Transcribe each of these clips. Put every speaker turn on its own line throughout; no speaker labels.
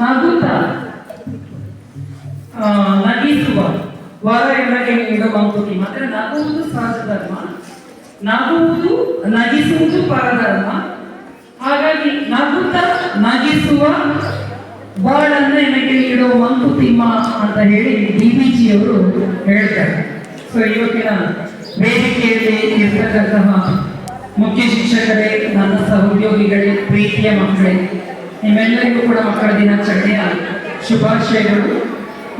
ನಗುತ್ತ? ನಗಿಸುವ. ವರ ನೀಡುವ ಮಂಕುತಿ ಮತ್ತೆ ನಗುವುದು ಸಹಜ ಧರ್ಮ ನಗುವುದು, ನಗಿಸುವುದು ಪರಧರ್ಮ ಹಾಗಾಗಿ ನಗುತ್ತ, ನಗಿಸುವ ಬಾಳನ್ನ ನನಗೆ ನೀಡುವ ಮಂಕುತಿಮ್ಮ ಅಂತ ಹೇಳಿ ಡಿ ಬಿ ಜಿ ಅವರು ಹೇಳ್ತಾರೆ. ಸೊ ಇವತ್ತಿನ ವೇದಿಕೆಯಲ್ಲಿ ಇರ್ತಕ್ಕಂತಹ ಮುಖ್ಯ ಶಿಕ್ಷಕರೇ, ನನ್ನ ಸಹೋದ್ಯೋಗಿಗಳೇ ಪ್ರೀತಿಯ ಮಕ್ಕಳೇ ನಿಮ್ಮೆಲ್ಲರಿಗೂ ಕೂಡ ಮಕ್ಕಳ ದಿನಾಚರಣೆಯ ಶುಭಾಶಯಗಳು.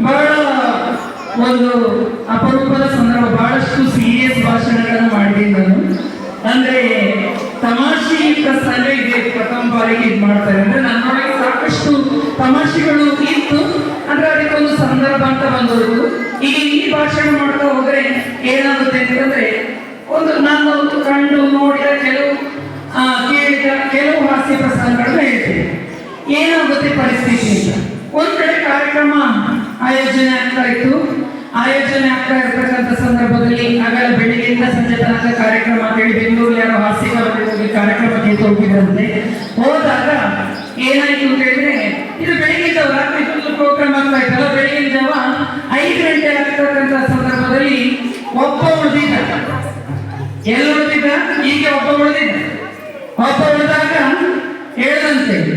ಬಹಳ ಒಂದು ಅಪರೂಪದ ಸಂದರ್ಭ, ಬಹಳಷ್ಟು ಸೀರಿಯಸ್ ಭಾಷಣಗಳನ್ನು ಮಾಡಿದ್ದೀನಿ ನಾನು. ಅಂದ್ರೆ ತಮಾಷೆಯುಕ್ತ ಸ್ಥಳ ಇದೆ ಪ್ರಥಮ ಬಾರಿಗೆ ಇದು ಮಾಡ್ತಾರೆ. ಅಂದ್ರೆ ನನ್ನೊಳಗೆ ಸಾಕಷ್ಟು ತಮಾಷೆಗಳು ಇತ್ತು. ಅಂದ್ರೆ ಅದಕ್ಕೊಂದು ಸಂದರ್ಭ ಅಂತ ಬಂದವರು ಈಗ ಈ ಭಾಷಣ ಮಾಡ್ತಾ ಹೋದ್ರೆ ಏನಾಗುತ್ತೆ ಅಂತಂದ್ರೆ, ಒಂದು ನಾನು ಕಂಡು ನೋಡಿದ ಕೆಲವು ಕೇಳಿದ ಕೆಲವು ಹಾಸ್ಯ ಪ್ರಸಂಗಗಳನ್ನ ಹೇಳ್ತೀನಿ. ಏನಾಗುತ್ತೆ ಪರಿಸ್ಥಿತಿ ಅಂತ ಒಂದ್ ಕಡೆ ಕಾರ್ಯಕ್ರಮ ಆಯೋಜನೆ ಆಗ್ತಾ ಇತ್ತು. ಆಯೋಜನೆ ಆಗ್ತಾ ಇರತಕ್ಕಂಥ ಸಂದರ್ಭದಲ್ಲಿ ಆಗಲ ಬೆಳಿಗ್ಗೆಯಿಂದ ಸಂಜೆ ತನಕ ಕಾರ್ಯಕ್ರಮ ಅಂತ ಹೇಳಿ ಬೆಂಗಳೂರು ಯಾರೋ ಹಾಸಿಗೆ ಕಾರ್ಯಕ್ರಮಕ್ಕೆ ಹೋಗಿದ್ರಂತೆ. ಹೋದಾಗ ಏನಾಯ್ತು ಅಂತ ಹೇಳಿದ್ರೆ, ಇದು ಬೆಳಿಗ್ಗೆ ಜಾವ ರಾತ್ರಿ ಪ್ರೋಗ್ರಾಮ್ ಆಗ್ತಾ ಇತ್ತಲ್ಲ ಬೆಳಿಗ್ಗೆ ಜಾವ ಐದು ಗಂಟೆ ಆಗ್ತಕ್ಕಂಥ ಸಂದರ್ಭದಲ್ಲಿ ಒಬ್ಬ ಉಳಿದಿದ್ದ. ಎಲ್ಲ ಉಳಿದಿದ್ದ? ಹೀಗೆ ಒಬ್ಬ ಉಳಿದಿದ್ದ. ಒಬ್ಬ ಉಳಿದಾಗ ಹೇಳ್ದಂತೆ.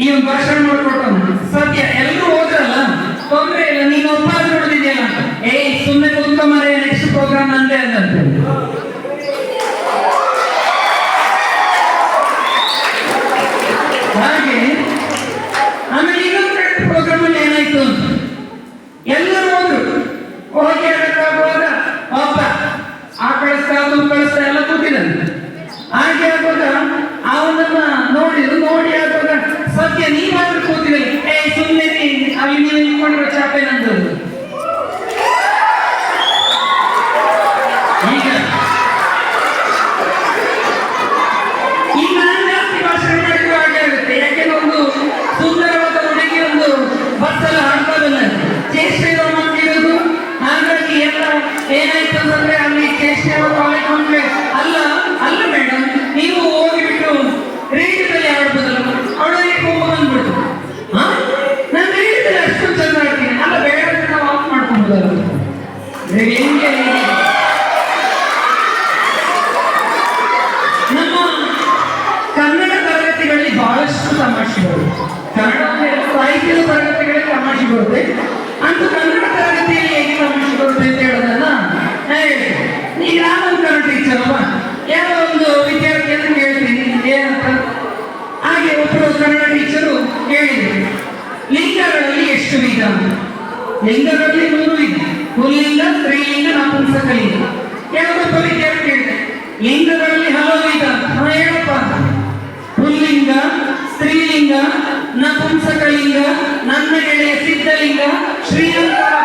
ಈ ಒಂದು ಭಾಷಣ ಸತ್ಯ ಸದ್ಯ ಎಲ್ಲರೂ ಹೋದ್ರಲ್ಲ? ತೊಂದ್ರೆ ಇಲ್ಲ. ನೀನು ಒಬ್ಬ ನೋಡಿದ್ಯಲ್ಲ ಏಯ್ ಸುಮ್ಮನೆ ಕೂತ್ಕೊಂಬರೆ ನೆಕ್ಸ್ಟ್ ಪ್ರೋಗ್ರಾಮ್ ಅಂತ ಅಂದಂತೆ ಹಾಗೆ ಆಮೇಲೆ ಇನ್ನೊಂದು ಪ್ರೋಗ್ರಾಮ್ ಅಲ್ಲಿ ಏನಾಯ್ತು ಅಂತ ಎಲ್ಲರೂ ಹೋದ್ರು ಹೋಗಿ ಅದಕ್ಕಾಗುವಾಗ ಒಬ್ಬ ಆ ಕಳಿಸ್ತಾ ಅದು ಕಳಿಸ್ತಾ ಎಲ್ಲ ಕೂತಿದ್ದಾನೆ ಹಾಗೆ ಆಗುವಾಗ ಅವನನ್ನ ನೋಡಿದ್ರು ನೋಡಿ ಆಗುವಾಗ ಸತ್ಯ ನೀವಾದ್ರೂ ಕೂತಿರಲಿ ಏ ಸುಮ್ಮನೆ ಅಲ್ಲಿ ನೀವು ನಿಂತ್ಕೊಂಡಿರೋ ಚಾಪೆ ನಂದು ಈಗ ಈಗ ನಾನು ಜಾಸ್ತಿ ಭಾಷಣ ಮಾಡಿದ್ರು ಹಾಗೆ ಆಗುತ್ತೆ ಯಾಕೆಂದ್ರೆ ಒಂದು ಸುಂದರವಾದ ಹುಡುಗಿ ಒಂದು ಬಸ್ಸಲ್ಲಿ ಹಾಡ್ತಾರಲ್ಲ ಚೇಷ್ಟೆ ಇರೋ ಮಕ್ಕಳಿರೋದು ಹಾಗಾಗಿ ಎಲ್ಲ ಏನಾಯ್ತು ಅಂತಂದ್ರೆ ಅಲ್ಲಿ ಚೇಷ್ಟೆ ಕಾಲೇಜ್ ಮಕ್ಕಳು ಅಲ್ಲ ಅಲ್ಲ ಮೇಡಮ್ ನೀವು ಹೋಗಿಬಿಟ್ಟು ರೇಡಿಯೋದಲ್ಲಿ ಆಡ್ಬೋದಲ್ಲ ಅವಳಿಗೆ ಕೋಪ ಬಂದ್ಬಿಡ್ತು ಹಾ ನಾನು ರೇಡಿಯೋದಲ್ಲಿ ಅಷ್ಟು ಚಂದ ಆಡ್ತೀನಿ ಅಲ್ಲ ಬೇಡ ಅಂತ ನಾವು ಆಫ್ ಮಾಡ್ಕೊಂಬೋದಲ್ಲ ಹೆಂಗೆ ನಮ್ಮ ಕನ್ನಡ ತರಗತಿಗಳಲ್ಲಿ ಬಹಳಷ್ಟು ತಮಾಷೆಗಳು ಕನ್ನಡ ಸಾಹಿತ್ಯದ ತರಗತಿಗಳಲ್ಲಿ ತಮಾಷೆ ಬರುತ್ತೆ. ಅಂತೂ ಕನ್ನಡ ತರಗತಿಯಲ್ಲಿ ಹೇಗೆ ತಮಾಷೆ ಬರುತ್ತೆ ಅಂತ ಹೇಳ್ತೀನಿ ಈಗ ನಾನೊಂದು ಕನ್ನಡ ಟೀಚರ್ ಅಲ್ವಾ? ಯಾರೋ ಒಂದು ವಿದ್ಯಾರ್ಥಿಯನ್ನು ಹೇಳ್ತೀನಿ ಏನಂತ? ಹಾಗೆ ಒಬ್ಬರು ಕನ್ನಡ ಟೀಚರು ಹೇಳಿದ್ರು. ಲಿಂಗಗಳಲ್ಲಿ ಎಷ್ಟು ವಿಧ? ಅಂತ ಲಿಂಗಗಳಲ್ಲಿ ನೂರು ವಿಧ. ಪುಲ್ಲಿಂಗ ಸ್ತ್ರೀಲಿಂಗ, ನಪುಂಸಕಲಿಂಗ. ಕೆಲವು ಪದಿ ಹೇಳಿದೆ. ಲಿಂಗಗಳಲ್ಲಿ ಹಲವು ವಿಧ. ಹಾ, ಹೇಳಪ್ಪ. ಪುಲ್ಲಿಂಗ ಸ್ತ್ರೀಲಿಂಗ, ನಪುಂಸಕಲಿಂಗ, ನನ್ನ ಗೆಳೆಯ ಸಿದ್ಧಲಿಂಗ, ಶ್ರೀಲಂಕಾ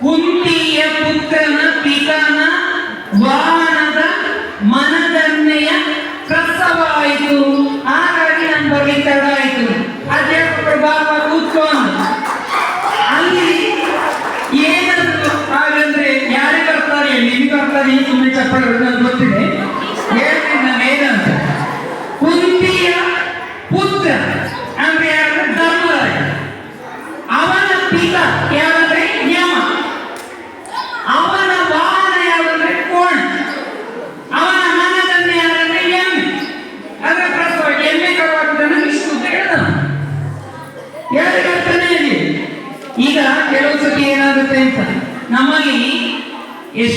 ಕುಂತಿಯ ಪುತ್ರನ ಪಿತನ ವಾಹನದ ಮನದನ್ನೆಯ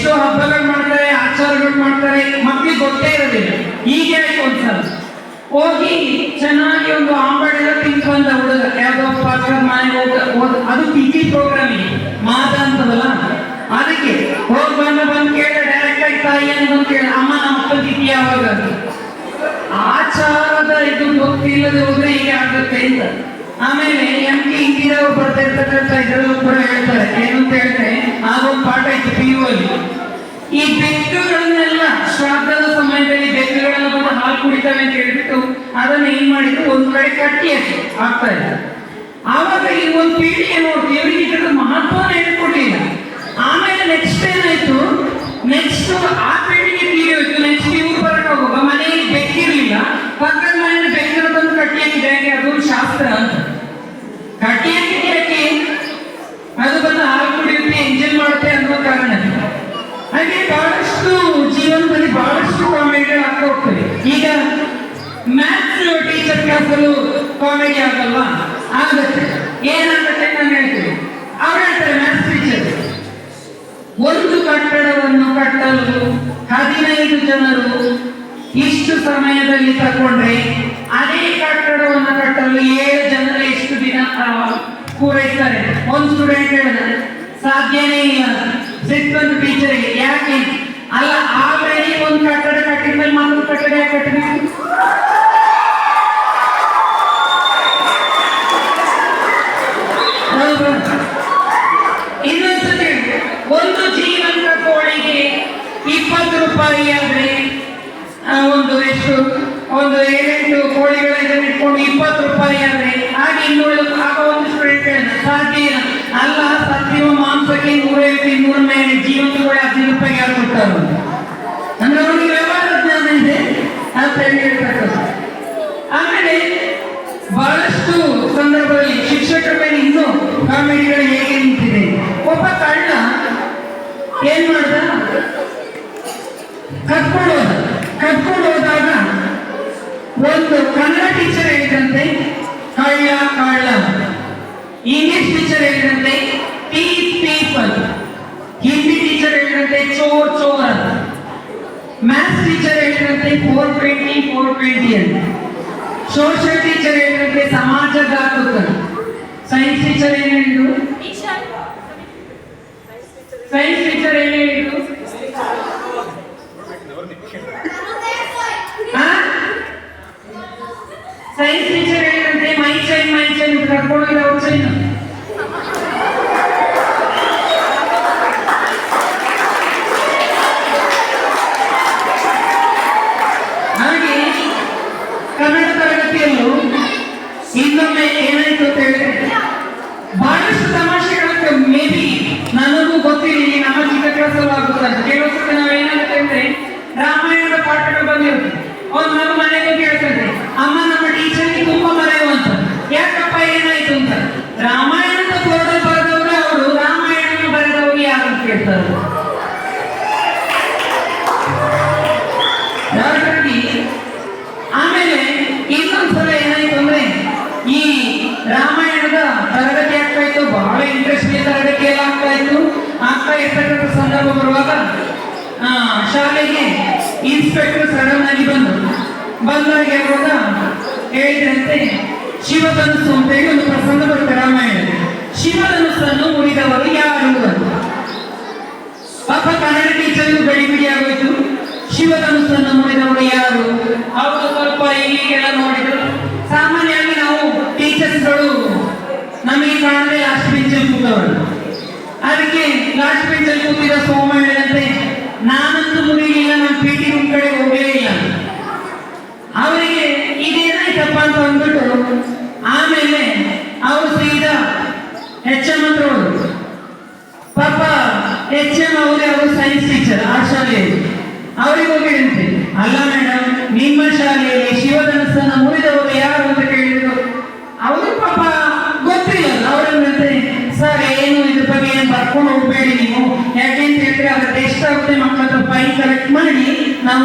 ಎಷ್ಟೋ ಹಬ್ಬಗಳು ಮಾಡ್ತಾರೆ, ಆಚಾರಗಳು ಮಾಡ್ತಾರೆ ಮಕ್ಕಳಿಗೆ ಗೊತ್ತೇ ಇರೋದಿಲ್ಲ. ಹೀಗೆ ಆಯ್ತು ಒಂದ್ಸಲ. ಹೋಗಿ ಚೆನ್ನಾಗಿ ಒಂದು ಆಂಬಾಡ್ ಎಲ್ಲ ತಿಂದು ಬಂದ ಹುಡುಗ. ಯಾವ್ದೋ ಪಾತ್ರ ಮನೆ ಹೋದ ಅದು ಪಿಕ್ಕಿ ಪ್ರೋಗ್ರಾಮ್ ಪ್ರೋಗ್ರಾಮಿಗೆ ಮಾತ ಅಂತದಲ್ಲ? ಅದಕ್ಕೆ ಹೋಗಿ ಬಂದ ಬಂದು ಕೇಳ ಡೈರೆಕ್ಟ್ ಆಗಿ ಅಂತ ಬಂದು ಕೇಳ ಅಮ್ಮ, ನಮ್ಮ ಅಪ್ಪ ತಿಥಿ ಯಾವಾಗ. ಆಚಾರದ ಇದು ಗೊತ್ತಿಲ್ಲದೆ ಹೋದ್ರೆ ಹೀಗೆ ಆಗುತ್ತೆ ಅಂತ. ಆಮೇಲೆ ಎಂ ಕೆ ಇಂದಿರಾವ್ ಬರ್ತಾ ಇರ್ತಕ್ಕಂಥ ಇದರಲ್ಲೂ ಕೂಡ ಇತ್ತು ಅಲ್ಲಿ ಈ ಬೆಕ್ಕುಗಳನ್ನೆಲ್ಲ ಶ್ರಾದ್ದದ ಸಮಯದಲ್ಲಿ ಬೆಕ್ಕುಗಳೆಲ್ಲ ಬಂದು ಹಾಲು ಕುಡಿತವೆ ಅಂತ ಹೇಳ್ಬಿಟ್ಟು ಅದನ್ನ ಏನ್ ಮಾಡಿದ್ರು? ಒಂದು ಕಡೆ ಕಟ್ಟಿ ಆಗ್ತಾ ಇದೆ ಆವಾಗ ಈ ಒಂದು ಪೀಳಿಗೆ ನೋಡಿ ಇವರಿಗೆ ಮಹತ್ವ ಮಹತ್ವನ ಹೇಳ್ಕೊಟ್ಟಿಲ್ಲ. ಆಮೇಲೆ ನೆಕ್ಸ್ಟ್ ಏನಾಯ್ತು? ನೆಕ್ಸ್ಟ್ ಮ್ಯಾಥ್ಸ್ ಟೀಚರ್ ಕ್ಲಾಸಲ್ಲೂ ಕಾಮಿಡಿ ಆಗಲ್ವಾ? ಆಗುತ್ತೆ. ಏನಾಗುತ್ತೆ ನಾನು ಹೇಳ್ತೀನಿ. ಅವ್ರು ಹೇಳ್ತಾರೆ ಮ್ಯಾಥ್ಸ್ ಟೀಚರ್ ಒಂದು ಕಟ್ಟಡವನ್ನು ಕಟ್ಟಲು ಹದಿನೈದು ಜನರು ಇಷ್ಟು ಸಮಯದಲ್ಲಿ ತಗೊಂಡ್ರೆ ಅದೇ ಕಟ್ಟಡವನ್ನು ಕಟ್ಟಲು ಏಳು ಜನರು ಎಷ್ಟು ದಿನ ಪೂರೈಸ್ತಾರೆ. ಒಂದು ಸ್ಟೂಡೆಂಟ್ ಹೇಳಿದ್ರೆ ಸಾಧ್ಯನೇ ಇಲ್ಲ. ಸಿಕ್ಕಂದು ಟೀಚರ್ಗೆ ಯಾಕೆ? ಅಲ್ಲ, ಆಲ್ರೆಡಿ ಒಂದು ಕಟ್ಟಡ ಕಟ್ಟಿದ ಮೇಲೆ ಮತ್ತೊಂದು ಕಟ್ಟಡ ಕಟ್ಟಬೇಕು ಹೌದು. ಇನ್ನೊಂದು. ಒಂದು ಜೀವಂತ ಕೋಳಿಗೆ ಇಪ್ಪತ್ತು ರೂಪಾಯಿ ಆದರೆ ಒಂದು ಎಷ್ಟು, ಒಂದು ಏಳೆಂಟು ಕೋಳಿಗಳನ್ನು ಇಟ್ಕೊಂಡು ಇಪ್ಪತ್ತು ರೂಪಾಯಿ ಆದರೆ, ಹಾಗೆ ಇನ್ನೂರು, ಆಗ ಒಂದು ಸ್ಟೂಡೆಂಟ್ ಸಾಧ್ಯ ಅಲ್ಲ ಸತ್ಯವ ಮಾಂಸಕ್ಕೆ ನೂರೈವತ್ತು ಇನ್ನೂರ ಮೇಲೆ ಜೀವಂತ ಕೋಳಿ ಹದಿನೈದು ರೂಪಾಯಿ ಯಾರು ಕೊಡ್ತಾರೆ ಅಂದ್ರೆ ಅವನಿಗೆ ವ್ಯವಹಾರ ಜ್ಞಾನ ಇದೆ ಅಂತ ಹೇಳಿ ಹೇಳ್ತಕ್ಕಂಥದ್ದು ಆಮೇಲೆ ಬಹಳಷ್ಟು ಸಂದರ್ಭದಲ್ಲಿ ಶಿಕ್ಷಕರ ಮೇಲೆ ಇನ್ನೂ ಕಾಮಿಡಿಗಳು ಹೇಗೆ ನಿಂತಿದೆ? ಒಬ್ಬ ಕಳ್ಳ ಏನ್ ಮಾಡ್ದ? ಕತ್ಕೊಂಡು ಹೋದ. ಕತ್ಕೊಂಡು ಹೋದಾಗ ಒಂದು ಕನ್ನಡ ಟೀಚರ್ ಹೇಳಿದಂತೆ ಕಳ್ಳ ಕಳ್ಳ. ಇಂಗ್ಲಿಷ್ ಟೀಚರ್ ಹೇಳಿದಂತೆ ಟೀ ಪೀಪಲ್ ಹಿಂದಿ ಟೀಚರ್ ಹೇಳಿದಂತೆ ಚೋರ್ ಚೋರ್. ಅಂತ ಮ್ಯಾಥ್ಸ್ ಟೀಚರ್ ಹೇಳಿದಂತೆ ಫೋರ್ ಟ್ವೆಂಟಿ ಫೋರ್ ಟ್ವೆಂಟಿ ಅಂತ. ಸೋಷಿಯಲ್ ಟೀಚರ್ ಹೇಳಿದಂತೆ ಸಮಾಜ ಘಾತುಕ ಸೈನ್ಸ್ ಟೀಚರ್ ಏನ್ ಹೇಳಿದ್ರು ಸೈನ್ಸ್ ಟೀಚರ್ ಏನ್ ಹೇಳಿದ್ರು ಸೈನ್ಸ್ ಟೀಚರ್ ಹೇಳಿದಂತೆ ಮೈ ಚೈನ್ ಮೈ ಚೈನ್ ಕರ್ಕೊಂಡು ಅವ್ರ ಚೈನ್ ಹಾಗೆ ಕನ್ನಡ ತರಗತಿಯಲ್ಲೂ ಇನ್ನೊಮ್ಮೆ ಏನಾಯ್ತು ಅಂತ ಹೇಳಿದ್ರೆ ಬಹಳಷ್ಟು ತಮಾಷೆಗಳಕ್ಕೆ ಮೇ ಬಿ ನನಗೂ ಗೊತ್ತಿಲ್ಲ ಈ ನಮ್ಮ ಚಿಕ್ಕ ಕ್ಲಾಸಲ್ಲಿ ಆಗುತ್ತೆ ಅಂತ ಕೆಲವು ಸತಿ ನಾವು ಏನಾಗುತ್ತೆ ಅಂದ್ರೆ ರಾಮಾಯಣದ ಪಾಠಗಳು ಬಂದಿರುತ್ತೆ ಅವ್ನು ಮಗ ಮನೆಗೆ ಕೇಳ್ತಾನೆ ಅಮ್ಮ, ನಮ್ಮ ಟೀಚರ್ಗೆ ತುಂಬಾ ಮರೆಯುವ ಅಂತ ಯಾಕಪ್ಪ ಏನಾಯ್ತು ಅಂತ? ರಾಮಾಯಣದ ಕೊರಡ ಬರೆದವರು ಅವರು ರಾಮಾಯಣ ಬರೆದವರು ಯಾರು? ಕೇಳ್ತಾರೆ. ಆಮೇಲೆ ಇನ್ನೊಂದ್ಸಲ ಏನಾಯ್ತು ಅಂದ್ರೆ, ಈ ರಾಮಾಯಣದ ತರಗತಿ ಆಗ್ತಾ ಇತ್ತು ಬಹಳ ಇಂಟ್ರೆಸ್ಟ್ ತರಗತಿ ಎಲ್ಲ ಆಗ್ತಾ ಇತ್ತು. ಆಗ್ತಾ ಇರ್ತಕ್ಕಂಥ ಸಂದರ್ಭ ಬರುವಾಗ ಶಾಲೆಗೆ ಇನ್ಸ್ಪೆಕ್ಟರ್ ಸಡನ್ ಆಗಿ ಬಂದು ಬಂದಾಗ ಯಾವಾಗ ಹೇಳಿದಂತೆ ಶಿವಧನುಸ್ಸು ಅಂತ ಹೇಳಿ ಒಂದು ಪ್ರಸಂಗ ಬರುತ್ತೆ ರಾಮಾಯಣದಲ್ಲಿ. ಶಿವಧನುಸ್ಸನ್ನು ಉಳಿದವರು ಯಾರು ಅಂತ. ಪಾಪ ಕನ್ನಡ ಟೀಚರ್ ಗಡಿ ಬಿಡಿ ಆಗೋಯ್ತು. ಶಿವಧನುಸ್ಸನ್ನು ನೋಡಿದವರು ಯಾರು? ಅವರು ಸ್ವಲ್ಪ ಹೀಗೆಲ್ಲ ನೋಡಿದ್ರು. ಸಾಮಾನ್ಯವಾಗಿ ನಾವು ಟೀಚರ್ಸ್ಗಳು ನಮಗೆ ಕಾಣದೆ ಲಾಸ್ಟ್ ಬೆಂಚಲ್ಲಿ ಕೂತವರು. ಅದಕ್ಕೆ ಲಾಸ್ಟ್ ಬೆಂಚಲ್ಲಿ ಕೂತಿರೋ ಸೋಮ ಹೇಳಿದಂತೆ ನಾನಂತೂ ಮುಗಿಲಿಲ್ಲ ನಮ್ಮ ಪಿ ಟಿ ರೂಮ್ ಕಡೆ ಹೋಗೇ ಇಲ್ಲ. ಅವರಿಗೆ ಇದೇನಾಯ್ತಪ್ಪ ಅಂತ ಅಂದ್ಬಿಟ್ಟು ಆಮೇಲೆ ಅವರು ಸೀದಾ ಎಚ್ ಎಂ ಹತ್ರ ಹೋದ್ರು. ಪಾಪ ಎಚ್ ಎಂ ಅವರೇ ಅವರು ಸೈನ್ಸ್ ಟೀಚರ್ ಆ ಶಾಲೆಯಲ್ಲಿ. ಅವರಿಗೆ ಹೇಳ್ತೀನಿ ಅಲ್ಲ ಮೇಡಮ್ ನಿಮ್ಮ ಶಾಲೆಯಲ್ಲಿ ಶಿವಧನಸ್ಸನ್ನ ಮುರಿದವರು ಯಾರು ಅಂತ ಕೇಳಿದ್ರು. ಅವರು ಪಾಪ ಗೊತ್ತಿಲ್ಲ. ಹೇಳ್ತೀನಿ ಸರ್, ಏನು ಇದ್ರ ಬಗ್ಗೆ ಏನು ಬರ್ಕೊಂಡು ಹೋಗ್ಬೇಡಿ ನೀವು? ಮಕ್ಕಳ ಫೈನ್ ಕಲೆಕ್ಟ್ ಮಾಡಿ ನಾವು